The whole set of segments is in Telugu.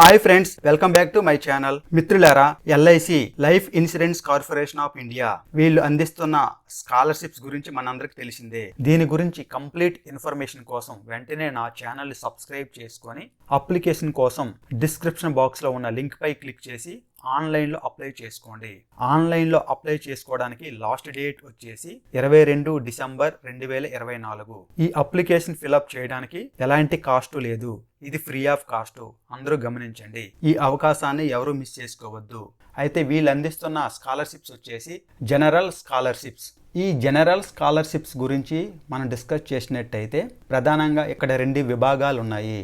Hi friends welcome back to my channel. మిత్రులారా LIC life insurance corporation of India వీళ్ళు అందిస్తున్న స్కాలర్షిప్స్ గురించి మనందరికి తెలిసిందే. దీని గురించి కంప్లీట్ ఇన్ఫర్మేషన్ కోసం వెంటనే నా ఛానల్ సబ్స్క్రైబ్ చేసుకొని అప్లికేషన్ కోసం డిస్క్రిప్షన్ బాక్స్లో ఉన్న లింక్ పై క్లిక్ చేసి ఆన్లైన్లో అప్లై చేసుకోండి. ఆన్లైన్లో అప్లై చేసుకోవడానికి లాస్ట్ డేట్ వచ్చేసి ఇరవై రెండు డిసెంబర్ రెండు వేల ఇరవై నాలుగు. ఈ అప్లికేషన్ ఫిలప్ చేయడానికి ఎలాంటి కాస్ట్ లేదు. ఇది ఫ్రీ ఆఫ్ కాస్ట్. అందరూ గమనించండి. ఈ అవకాశాన్ని ఎవరు మిస్ చేసుకోవద్దు. అయితే వీళ్ళు అందిస్తున్న స్కాలర్షిప్స్ వచ్చేసి జనరల్ స్కాలర్షిప్స్. ఈ జనరల్ స్కాలర్షిప్స్ గురించి మనం డిస్కస్ చేసినట్టయితే ప్రధానంగా ఇక్కడ రెండు విభాగాలు ఉన్నాయి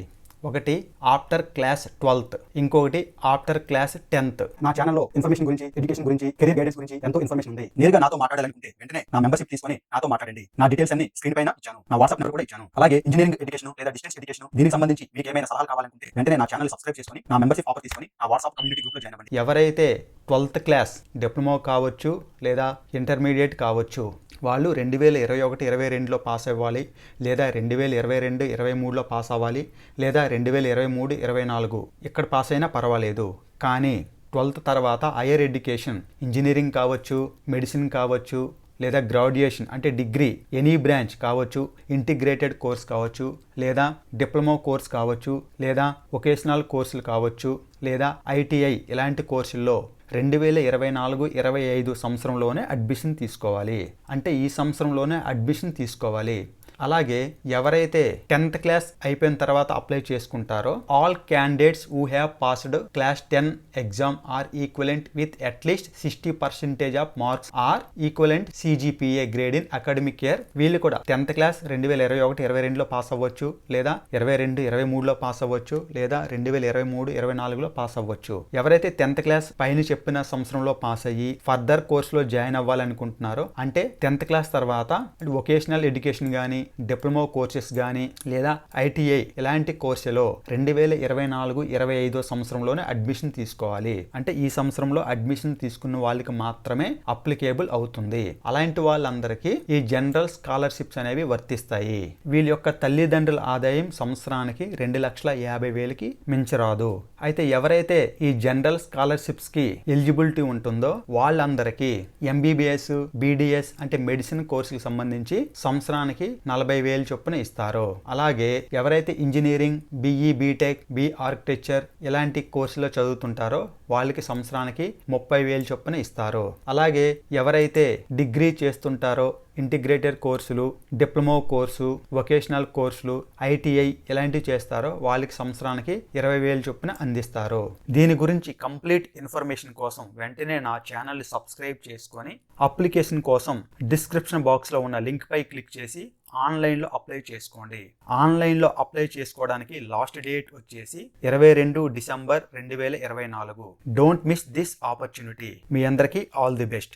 ఒకటి ఆఫ్టర్ క్లాస్ ట్వెల్త్ ఇంకొకటి ఆఫ్టర్ క్లాస్ టెన్త్. నా ఛానల్లో ఇన్ఫర్మేషన్ గురించి ఎడ్యుకేషన్ గురించి కెరీర్ గైడెన్స్ గురించి ఎంతో ఇన్ఫర్మేషన్ ఉంది. నేరుగా నాతో మాట్లాడాలనుకుంటే వెంటనే నా మెంబర్షిప్ తీసుకొని నాతో మాట్లాడండి. నా డీటెయిల్స్ అన్ని స్క్రీన్ పైన ఇచ్చాను. నా వాట్సాప్ నెంబర్ కూడా ఇచ్చాను. అలాగే ఇంజనీరింగ్ ఎడ్యుకేషన్ లేదా డిస్టెన్స్ ఎడ్యుకేషన్ దీనికి సంబంధించి మీకు ఏమైనా సలహాలు కావాలనుకుంటే వెంటనే నా ఛానల్ సబ్స్క్రైబ్ చేసుకొని నా మెంబర్షిప్ ఆఫర్ తీసుకొని నా వాట్సాప్ కమ్యూనిటీ గ్రూప్లో జాయిన్ అవ్వండి. ఎవరైతే ట్వెల్త్ క్లాస్ డిప్లొమా కావచ్చు లేదా ఇంటర్మీడియట్ కావచ్చు వాళ్ళు రెండు వేల ఇరవై ఒకటి ఇరవై రెండులో పాస్ అవ్వాలి లేదా రెండు వేల ఇరవై రెండు ఇరవై మూడులో పాస్ అవ్వాలి లేదా రెండు వేల ఇరవై మూడు ఇరవై నాలుగు. ఇక్కడ పాస్ అయినా పర్వాలేదు. కానీ ట్వెల్త్ తర్వాత హయ్యర్ ఎడ్యుకేషన్ ఇంజనీరింగ్ కావచ్చు మెడిసిన్ కావచ్చు లేదా గ్రాడ్యుయేషన్ అంటే డిగ్రీ ఎనీ బ్రాంచ్ కావచ్చు ఇంటిగ్రేటెడ్ కోర్స్ కావచ్చు లేదా డిప్లొమా కోర్స్ కావచ్చు లేదా వొకేషనల్ కోర్సులు కావచ్చు లేదా ఐటీఐ ఇలాంటి కోర్సుల్లో రెండు వేల ఇరవై నాలుగు ఇరవై ఐదు సంవత్సరంలోనే అడ్మిషన్ తీసుకోవాలి. అంటే ఈ సంవత్సరంలోనే అడ్మిషన్ తీసుకోవాలి. అలాగే ఎవరైతే టెన్త్ క్లాస్ అయిపోయిన తర్వాత అప్లై చేసుకుంటారో all candidates who have passed class ten exam or equivalent with at least sixty percentage of marks or equivalent CGPA grade in academic year వీళ్ళు కూడా టెన్త్ క్లాస్ రెండు వేల ఇరవై ఒకటి ఇరవై రెండులో పాస్ అవ్వచ్చు లేదా ఇరవై రెండు ఇరవై మూడులో పాస్ అవ్వచ్చు లేదా రెండు వేల ఇరవై మూడు ఇరవై నాలుగులో పాస్ అవ్వచ్చు. ఎవరైతే టెన్త్ క్లాస్ పైన చెప్పిన సంవత్సరంలో పాస్ అయ్యి ఫర్దర్ కోర్సులో జాయిన్ అవ్వాలనుకుంటున్నారో అంటే టెన్త్ క్లాస్ తర్వాత వొకేషనల్ ఎడ్యుకేషన్ కానీ డిప్లొమా కోర్సెస్ కానీ లేదా ఐటీఐ ఇలాంటి కోర్సులో రెండు వేల ఇరవై నాలుగు ఇరవై ఐదో సంవత్సరంలోనే అడ్మిషన్ తీసుకోవాలి. అంటే ఈ సంవత్సరంలో అడ్మిషన్ తీసుకున్న వాళ్ళకి మాత్రమే అప్లికేబుల్ అవుతుంది. అలాంటి వాళ్ళందరికీ ఈ జనరల్ స్కాలర్షిప్స్ అనేవి వర్తిస్తాయి. వీళ్ళ యొక్క తల్లిదండ్రుల ఆదాయం సంవత్సరానికి రెండు లక్షల యాభై వేలకి మించరాదు. అయితే ఎవరైతే ఈ జనరల్ స్కాలర్షిప్స్కి ఎలిజిబిలిటీ ఉంటుందో వాళ్ళందరికీ ఎంబీబీఎస్ బీడిఎస్ అంటే మెడిసిన్ కోర్సులకు సంబంధించి సంవత్సరానికి నలభై వేలు చొప్పున ఇస్తారు. అలాగే ఎవరైతే engineering BE BTech B architecture ఇలాంటి కోర్సులో చదువుతుంటారో వాళ్ళకి సంవత్సరానికి ముప్పై వేలు చొప్పున ఇస్తారు. అలాగే ఎవరైతే డిగ్రీ చేస్తుంటారో ఇంటిగ్రేటెడ్ కోర్సులు డిప్లొమా కోర్సు వొకేషనల్ కోర్సులు ఐటీఐ ఇలాంటివి చేస్తారో వాళ్ళకి సంవత్సరానికి ఇరవై వేలు చొప్పున అందిస్తారు. దీని గురించి కంప్లీట్ ఇన్ఫర్మేషన్ కోసం వెంటనే నా ఛానల్ సబ్స్క్రైబ్ చేసుకొని అప్లికేషన్ కోసం డిస్క్రిప్షన్ బాక్స్లో ఉన్న లింక్పై క్లిక్ చేసి ఆన్లైన్లో అప్లై చేసుకోండి. ఆన్లైన్లో అప్లై చేసుకోవడానికి లాస్ట్ డేట్ వచ్చేసి ఇరవై రెండు డిసెంబర్ రెండు వేల ఇరవై నాలుగు. డోంట్ మిస్ దిస్ ఆపర్చునిటీ మీ అందరికీ ఆల్ ది బెస్ట్.